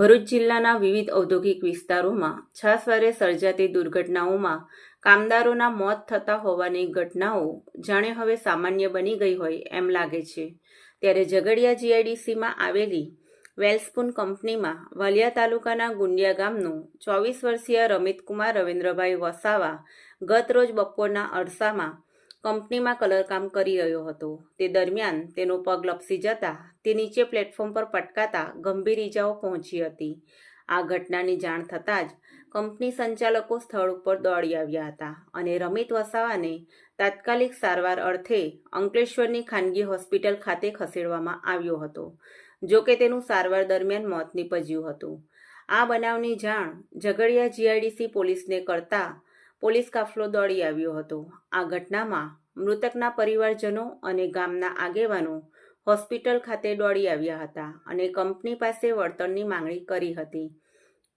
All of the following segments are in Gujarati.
ભરૂચ જિલ્લાના વિવિધ ઔદ્યોગિક વિસ્તારોમાં છાસવારે સર્જાતી દુર્ઘટનાઓમાં કામદારોના મોત થતા હોવાની ઘટનાઓ જાણે હવે સામાન્ય બની ગઈ હોય એમ લાગે છે. ત્યારે ઝઘડિયા જીઆઈડીસીમાં આવેલી વેલ્સપૂન કંપનીમાં વાલિયા તાલુકાના ગુંડિયા ગામનું ચોવીસ વર્ષીય રમિતકુમાર રવિન્દ્રભાઈ વસાવા ગત રોજ બપોરના અરસામાં કંપનીમાં કલરકામ કરી રહ્યો હતો. તે દરમિયાન તેનો પગ લપસી જતા તે નીચે પ્લેટફોર્મ પર પટકાતા ગંભીર ઈજાઓ પહોંચી હતી. આ ઘટનાની જાણ થતાં જ કંપની સંચાલકો સ્થળ ઉપર દોડી આવ્યા હતા અને રમિત વસાવાને તાત્કાલિક સારવાર અર્થે અંકલેશ્વરની ખાનગી હોસ્પિટલ ખાતે ખસેડવામાં આવ્યો હતો, જો કે તેનું સારવાર દરમિયાન મોત નીપજ્યું હતું. આ બનાવની જાણ ઝઘડિયા જીઆઈડીસી પોલીસને કરતા પોલીસ કાફલો દોડી આવ્યો હતો. આ ઘટનામાં મૃતકના પરિવારજનો અને ગામના આગેવાનો હોસ્પિટલ ખાતે દોડી આવ્યા હતા અને કંપની પાસે વળતરની માંગણી કરી હતી.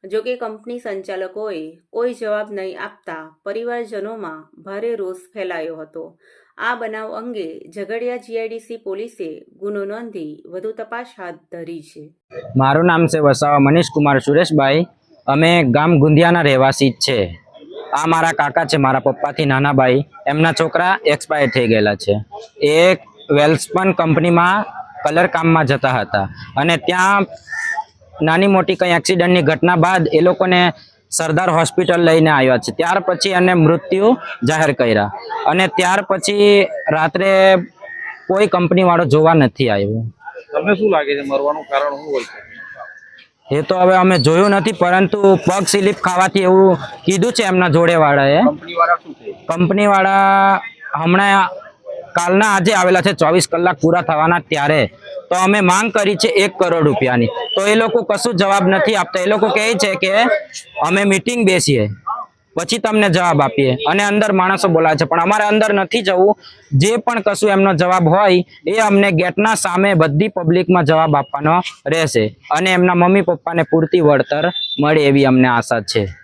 જો કે કંપની સંચાલકોએ કોઈ જવાબ નહીં આપતા પરિવારજનોમાં ભારે રોષ ફેલાયો હતો. આ બનાવ અંગે ઝઘડિયા જીઆઈડીસી પોલીસે ગુનો નોંધી વધુ તપાસ હાથ ધરી છે. મારું નામ છે વસાવા મનીષ કુમાર સુરેશભાઈ. અમે ગામ ગુંદિયાના રહેવાસી છે. આ મારા કાકા છે, મારા પપ્પાથી નાના ભાઈ એમના છોકરા એક્સપાયર થઈ ગયેલા છે. એ વેલ્સપન કંપનીમાં કલર કામમાં જતા હતા. અને ત્યાં નાની મોટી કંઈ એક્સિડન્ટની ઘટના બાદ એ લોકોને સરદાર હોસ્પિટલ લઈને આવ્યા છે. ત્યાર પછી એને મૃત્યુ જાહેર કર્યા. અને ત્યાર પછી રાત્રે કોઈ કંપનીવાળો જોવા નથી આવ્યો. તમને શું લાગે છે, મરવાનું કારણ શું હોય એ તો હવે અમે જોયું નથી પરંતુ પગ સ્લીપ ખાવાથી એવું કીધું છે એમના જોડે વાળાએ કંપની વાળા શું છે? કંપની વાળા હમણાં કાલના આજે આવેલા છે ચોવીસ કલાક પૂરા થવાના ત્યારે. તો અમે માંગ કરી છે એક કરોડ રૂપિયાની. તો એ લોકો કશું જવાબ નથી આપતા. એ લોકો કહે છે કે અમે મિટિંગ બેસીએ. પછી તમને જવાબ આપીએ. અને અંદર માણસો બોલાવે છે, પણ અમારે અંદર નથી જવું. જે પણ કશું એમનો જવાબ હોય, એ અમને ગેટના સામે બધી પબ્લિકમાં જવાબ આપવાનો રહેશે. અને એમના મમ્મી પપ્પાને પૂરતી વળતર મળે એવી અમને આશા છે.